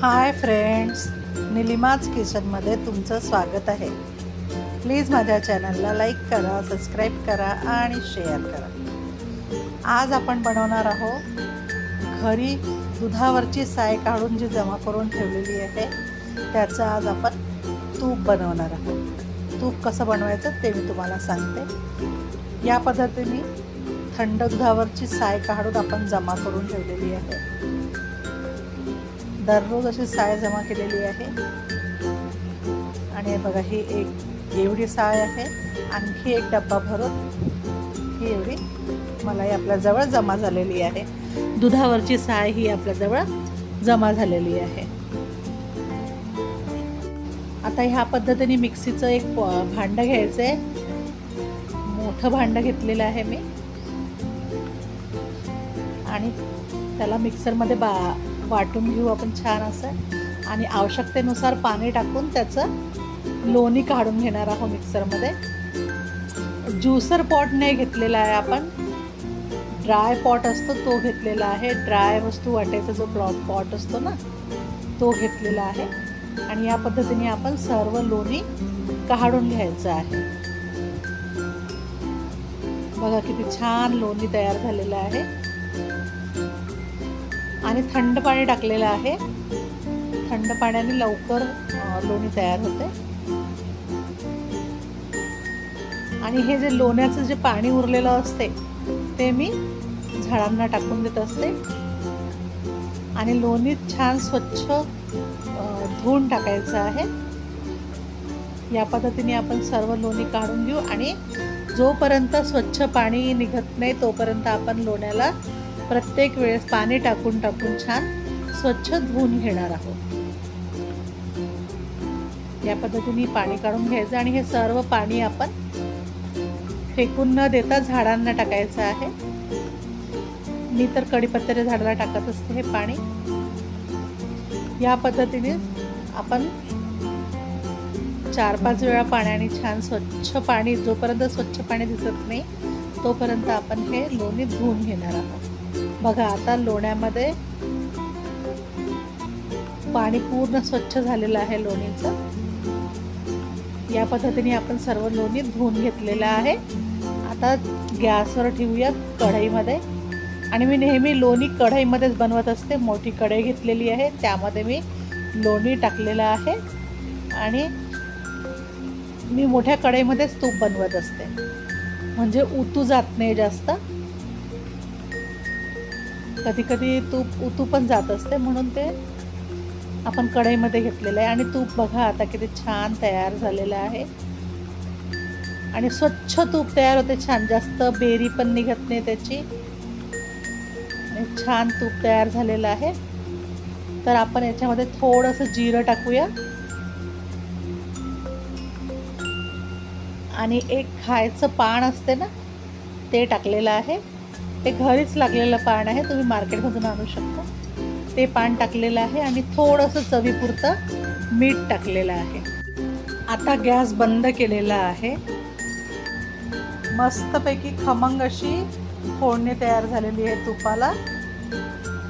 Hi friends निलिमाज किचनमध्ये तुमचं स्वागत आहे. प्लीज माझ्या चॅनलला लाईक करा सबस्क्राईब करा आणि शेअर करा. आज आपण बनवणार आहोत घरी दुधावरची साय काढून जी जमा करून ठेवलेली आहे त्याचं आज आपण तूप बनवणार आहोत. तूप कसं बनवायचं ते मी तुम्हाला सांगते. या पद्धतीने थंड दुधावरची साय काढून आपण जमा करून ठेवलेली आहे. दररोज अशी साय जमा केलेली आहे. आणि बघा ही एक एवढी साय आहे. आणखी एक डब्बा भरून ही एवढी मलाई आपल्याजवळ जमा झालेली आहे. दुधावरची साय ही आपल्याजवळ जमा झालेली आहे. आता ह्या पद्धतीने मिक्सीचं एक भांडं घ्यायचं आहे मोठं भांडं घेतलेलं आहे मी. आणि त्याला मिक्सरमध्ये बा वाटून घेऊ आपण छान असं. आणि आवश्यकतेनुसार पाणी टाकून त्याचं लोणी काढून घेणार आहोत मिक्सरमध्ये. ज्युसर पॉट नाही घेतलेला आहे आपण. ड्राय पॉट असतो तो घेतलेला आहे. ड्राय वस्तू वाटायचा जो प्लॉट पॉट असतो ना तो घेतलेला आहे. आणि या पद्धतीने आपण सर्व लोणी काढून घ्यायचं आहे. बघा किती छान लोणी तयार झालेलं आहे. आणि थंड पाणी टाकलेलं आहे. थंड पाण्याने लवकर लोणी तयार होते. आणि हे जे लोण्याचं जे पाणी उरलेलं असते ते मी झाडांना टाकून देत असते. आणि लोणी छान स्वच्छ धुवून टाकायचं आहे. या पद्धतीने आपण सर्व लोणी काढून घेऊ आणि जोपर्यंत स्वच्छ पाणी निघत नाही तोपर्यंत आपण लोण्याला प्रत्येक वेळेस पाणी टाकून टाकून छान स्वच्छ धुवून घेणार आहोत. या पद्धतीने पाणी काढून घ्यायचं आणि हे सर्व पाणी आपण फेकून न देता झाडांना टाकायचं आहे. मी तर कडीपत्त्याच्या झाडाला टाकत असते हे पाणी. या पद्धतीने आपण चार पाच वेळा पाण्याने छान स्वच्छ पाणी जोपर्यंत स्वच्छ पाणी दिसत नाही तोपर्यंत आपण हे लोणी धुवून घेणार आहोत. बघा आता लोण्यामध्ये पाणी पूर्ण स्वच्छ झालेलं आहे लोणीचं. या पद्धतीने आपण सर्व लोणी धुवून घेतलेलं आहे. आता गॅसवर ठेवूया कढईमध्ये. आणि मी नेहमी लोणी कढईमध्येच बनवत असते. मोठी कढई घेतलेली आहे. त्यामध्ये मी लोणी टाकलेलं आहे. आणि मी मोठ्या कढईमध्येच तूप बनवत असते. म्हणजे उतू जात नाही जास्त. कधी कधी तूप उतू पण जात असते म्हणून ते आपण कढईमध्ये घेतलेलं आहे. आणि तूप बघा आता किती छान तयार झालेलं आहे. आणि स्वच्छ तूप तयार होते छान. जास्त बेरी पण निघत नाही त्याची. आणि छान तूप तयार झालेलं आहे. तर आपण याच्यामध्ये थोडंसं जिरं टाकूया. आणि एक खायचं पान असते ना ते टाकलेलं आहे. ते घरीच लागलेलं पान आहे तुम्ही मार्केटमधून आणू शकता. ते पान टाकलेलं आहे आणि थोडंसं चवीपुरतं मीठ टाकलेलं आहे. आता गॅस बंद केलेला आहे. मस्तपैकी खमंग अशी फोडणी तयार झालेली आहे तुपाला.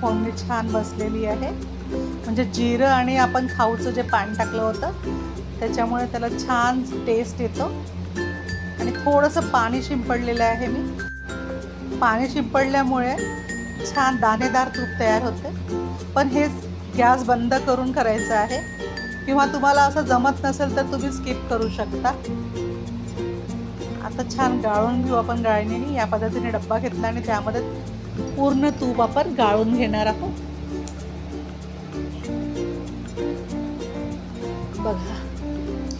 फोडणी छान बसलेली आहे. म्हणजे जिरं आणि आपण खाऊचं जे पान टाकलं होतं त्याच्यामुळे त्याला छान टेस्ट येतो. आणि थोडंसं पाणी शिंपडलेलं आहे मी. पाणी शिंपडल्यामुळे छान दाणेदार तूप तयार होते. पण हे गॅस बंद करून करायचं आहे. किंवा तुम्हाला असं जमत नसेल तर तुम्ही स्किप करू शकता. आता छान गाळून घेऊ आपण गाळणीने. या पद्धतीने डब्बा घेतला आणि त्यामध्ये पूर्ण तूप आपण गाळून घेणार आहोत. बघा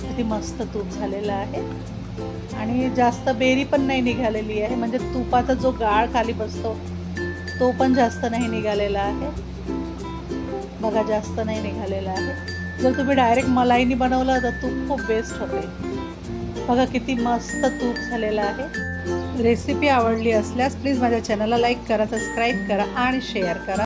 किती मस्त तूप झालेलं आहे. आणि जास्त बेरी पण नाही निघालेली आहे. म्हणजे तुपाचा जो गाळ खाली बसतो तो पण जास्त नाही निघालेला आहे. बघा जास्त नाही निघालेला आहे. जर तुम्ही डायरेक्ट मलाईनी बनवलं तर तूप खूप बेस्ट होते. बघा किती मस्त तूप झालेलं आहे. रेसिपी आवडली असल्यास प्लीज माझ्या चॅनलला लाईक करा सबस्क्राईब करा आणि शेअर करा.